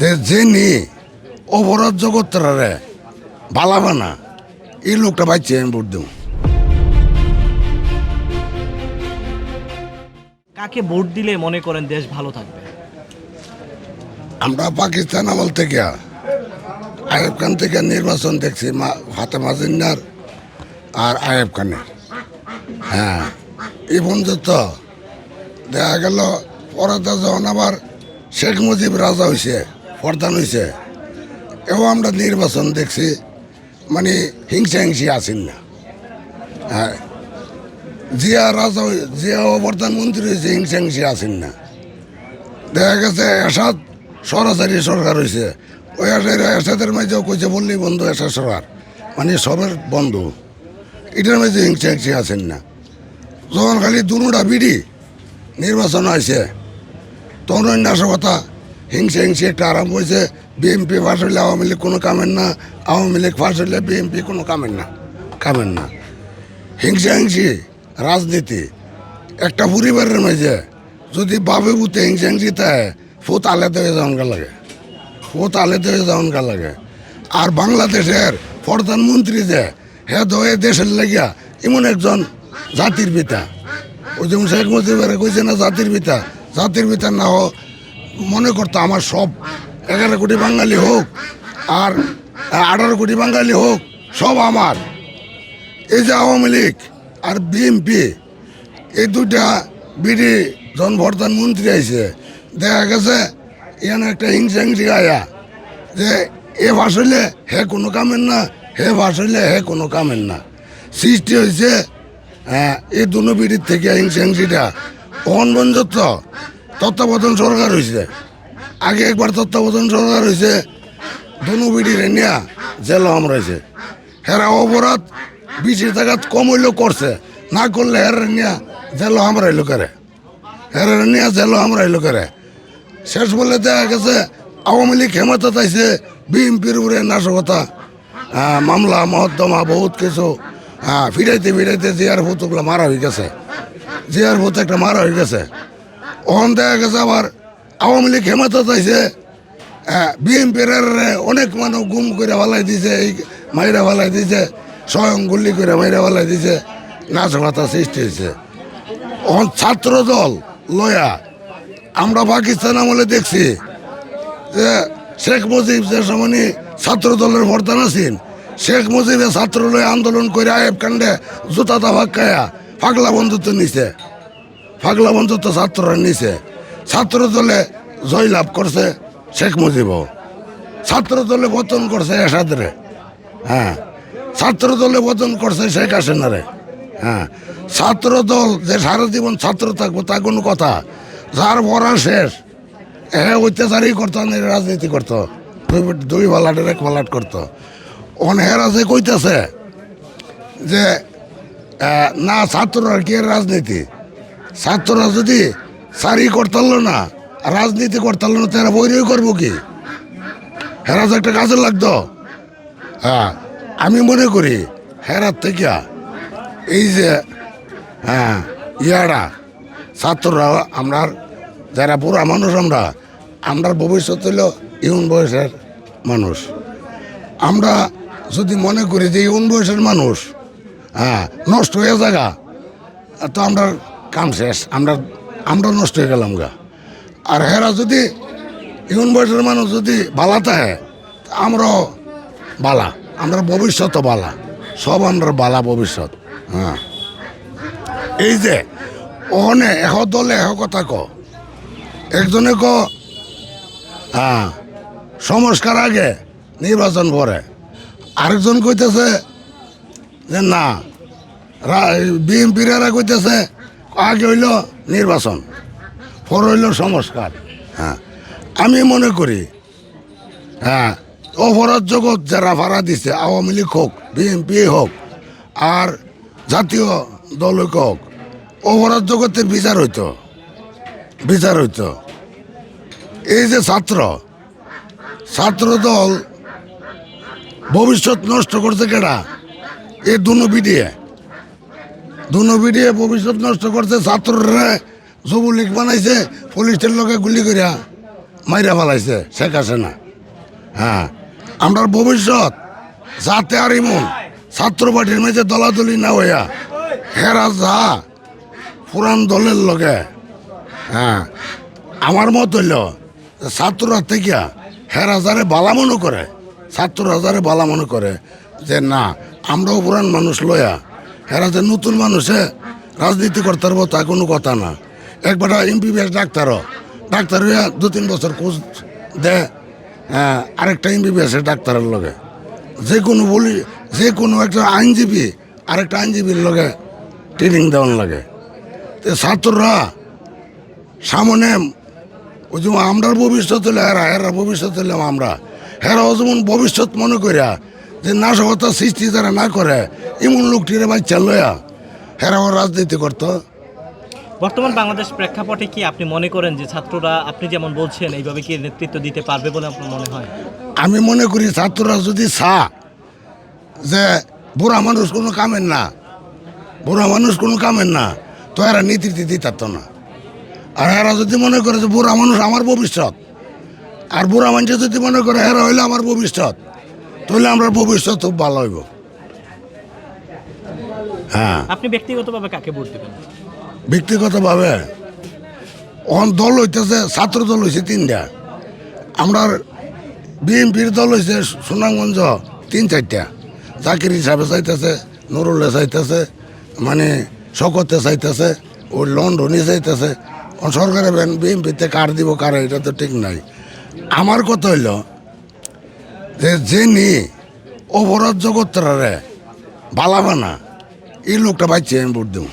যে যিনি অপরাধ জগৎটারে বালাবা না। এই লোকটা বাচ্চা আমি ভোট দেবো। কাকে ভোট দিলে মনে করেন দেশ ভালো থাকবে? আমরা পাকিস্তান আমল থেকে আয়েব খান থেকে নির্বাচন দেখছি মা- ফাতেমা জিন্নার আর আয়েব খানের। হ্যাঁ এই পর্যন্ত দেখা গেল পরাদা যখন আবার শেখ মুজিব রাজা হয়েছে প্রধান হয়েছে এও আমরা নির্বাচন দেখছি মানে হিংসা হিংসি আছেন না। হ্যাঁ। জিয়া রাজা জিয়া প্রধানমন্ত্রী হয়েছে হিংসা হিংসি আছেন না। দেখা গেছে এসাদ সরাসরি সরকার হয়েছে ওই এসাদ এসাদের মাঝেও কইছে, বললি বন্ধু এসাদ সরকার। মানে সবের বন্ধু। এটার মাঝে হিংসা হিংসি আছেন না। যখন খালি দুটা বিড়ি নির্বাচন হয়েছে তখন ওই নাশকতা হিংসা হিংসি একটা আরম্ভ হয়েছে। বিএমপি ফাঁস হইলে আওয়ামী লীগ কোনো কামের না। আওয়ামী লীগ ফাঁস হইলে বিএমপি কোনো কামের না। কামের না। হিংসা হিংসি, রাজনীতি, একটা পরিবারের মাঝে যদি বাবে বুতে হিংসা হিংসি থাকে ফুত আলেতে হয়ে যাওয়ান লাগে। ফুত আলেতে হয়ে যাওয়ান লাগে। আর বাংলাদেশের প্রধানমন্ত্রী যে, হে দয়ে দেশের লাগিয়া এমন একজন জাতির পিতা। ওই যেমন শেখ মুজিবের কইছে না জাতির পিতা? জাতির পিতা না হোক মনে করতো আমার সব এগারো কোটি বাঙালি হোক আর আঠারো কোটি বাঙালি হোক, সব আমার। এই যে আওয়ামী লীগ আর বিএনপি, এই দুইটা বিডি জন মন্ত্রী আইছে, দেখা গেছে এখানে একটা হিংসা হিংসি আয়া যে এ ভাস হইলে হে কোনো কামের না, হে ভাস হইলে হে কোনো কামের না। সৃষ্টি হয়েছে হ্যাঁ এই দুনো বিডির থেকে হিংসা হিংসিটা। অহন বঞ্জত্ব তত্ত্বাবধান সরকার হয়েছে আগে একবার তত্ত্বাবধান সরকার হয়েছে দুনো বিডির নিয়া জেল রয়েছে হেরা অপরাধ বিশি টাকা কম হইলেও করছে, না করলে হের নিয়া জেল আমরাইলো করে? হের নিয়া জেল আমরাইলো করে? শেষ বলে দেখা গেছে, আওয়ামী লীগ ক্ষমতা চাইছে বিএনপির উপরে নাশকতা। মামলা মহত্তমা বহুত কিছু। হ্যাঁ ফিরাইতে ফিরাইতে জিয়ার ভূতগুলো মারা হয়ে গেছে। জিয়ার ভূত একটা মারা হয়ে গেছে। ওখান দেখা গেছে আবার আওয়ামী লীগ ক্ষমতা চাইছে বিএনপির অনেক মানুষ গুম করে ফেলাই দিছে এই মাইরা ফেলাই দিছে স্বয়ং গুল্লি করে মাইরা ফেলাই দিছে নাশকতা সৃষ্টি হয়েছে। এখন ছাত্র দল, লয়া, আমরা পাকিস্তান আমলে দেখছি যে শেখ মুজিব যে সময় ছাত্র দলের প্রধান আছেন, শেখ মুজিবে ছাত্র লয়ে আন্দোলন করে আয়েব কাণ্ডে জুতা তাভাক খায়া পাগলা বন্ধুত্ব নিছে। পাগলা তো ছাত্ররা নিছে। ছাত্র দলে জয়লাভ করছে শেখ মুজিব। ছাত্র দলে পতন করছে এসাদরে হ্যাঁ ছাত্র দলে পতন করছে শেখ হাসিনারে। হ্যাঁ ছাত্র দল যে সারা জীবন ছাত্র থাকব তা কোনো কথা। যার পড়া শেষ হ্যাঁ অত্যাচারই করতো রাজনীতি করতো। দুই দুই পালাটের এক পালাট করতো। অনেহেরা যে কইতেছে যে না ছাত্ররা কি রাজনীতি? ছাত্ররা যদি সারি করতাল না রাজনীতি করতাল না, তারা বৈরই করব কি? হেরা একটা কাজে লাগতো। হ্যাঁ আমি মনে করি হেরার থেকে এই যে হ্যাঁ ইয়ারা, ছাত্ররা, আমরা যারা বুড়া মানুষ আমরা আমরা ভবিষ্যৎ হইল ইউন বয়সের মানুষ। আমরা যদি মনে করি যে ইউন বয়সের মানুষ হ্যাঁ নষ্ট হয়ে জায়গা তো আমরা কাম শেষ, আমরা আমরা নষ্ট হয়ে গেলাম গা। আর হেরা যদি, ইউন বয়সের মানুষ যদি বালা থাকে আমরাও বালা আমরা ভবিষ্যৎও বালা, সব আমরা বালা ভবিষ্যৎ হ্যাঁ। এই যে, ওখানে এহ দলে এহ কথা ক একজনে ক হ্যাঁ সংস্কার আগে নির্বাচন পরে, আরেকজন কইতেছে যে না বিএনপির এরা কইতেছে আগে হইল নির্বাচন, পর হইল সংস্কার হ্যাঁ। আমি মনে করি হ্যাঁ অপরাধ জগৎ যারা ভাড়া দিছে, আওয়ামী লীগ হোক, বিএনপি হোক, আর জাতীয় দল হোক, অপরাধ জগতের বিচার হইতো বিচার হইতো। এই যে ছাত্র ছাত্র দল ভবিষ্যৎ নষ্ট করছে কেডা? এই দুনো বিডিয়ে দুনো বিডিয়ে ভবিষ্যৎ নষ্ট করছে ছাত্ররা। যুবলীগ বানাইছে পুলিশের লোকে গুলি করিয়া মাইরা ফেলাইছে, শেখ হাসিনা। হ্যাঁ আমরা ভবিষ্যৎ যাতে আর ইমন ছাত্র পার্টির মেঝে দলাদলি না হইয়া হেরা যা পুরান দলের লগে। হ্যাঁ আমার মত হইল ছাত্ররা থেকে হেরা যারে বালা মনে করে, ছাত্ররা যারে বালা মনে করে যে না, আমরাও পুরান মানুষ লয়া হেরা যে নতুন মানুষে রাজনীতি করতে পারব তা কোনো কথা না। একবার এমবিবিএস ডাক্তারও। ডাক্তার হইয়া দু তিন বছর কোচ দেয় হ্যাঁ, আরেকটা এমবিবিএস ডাক্তারের লগে। যে কোনো বলি যে কোনো একটা আইনজীবী আরেকটা আইনজীবীর লগে ট্রেনিং দেওয়ার লাগে। তো ছাত্ররা সামনে ওই যেমন আমরার ভবিষ্যৎ হলে হেরা হেরার ভবিষ্যৎ হইলাম আমরা। হেরাও যেমন ভবিষ্যৎ মনে করিয়া যে নাশকতা সৃষ্টি যারা না করে এমন লোকটিরে বাচ্চা লয়া হেরাও রাজনীতি করতো। বর্তমান বাংলাদেশ প্রেক্ষাপটে কি আপনি মনে করেন যে ছাত্ররা আপনি যেমন বলছেন এইভাবে কি নেতৃত্ব দিতে পারবে বলে আপনার মনে হয়? আমি মনে করি ছাত্ররা যদি চা যে বুড়া মানুষ কোনো কামের না বুড়া মানুষ কোনো কামের না তো এরা নীতিতে দিতাত না। আর এরা যদি মনে করে যে বুড়া মানুষ আমার ভবিষ্যৎ আর বুড়া মানুষ যদি মনে করে এরা হইলে আমার ভবিষ্যৎ তাহলে আমরা ভবিষ্যৎ খুব ভালো হইব। হ্যাঁ। আপনি ব্যক্তিগতভাবে কাকে ভোট দেবেন? ব্যক্তিগতভাবে অন দল হইতেছে ছাত্র দল হয়েছে তিনটা। আমরা বিএনপির দল হয়েছে সুনামগঞ্জ তিন চারটা। জাকির হিসাবে চাইতেছে নুরুল্লে চাইতেছে মানে শকতে চাইতেছে ওই লন্ডনই চাইতেছে। সরকারে বিএনপিতে কার দিব কার এটা তো ঠিক নাই। আমার কথা হইল যে যিনি অপরাধ জগৎটারে বালাবানা এই লোকটা পাইছে আমি ভোট দেবো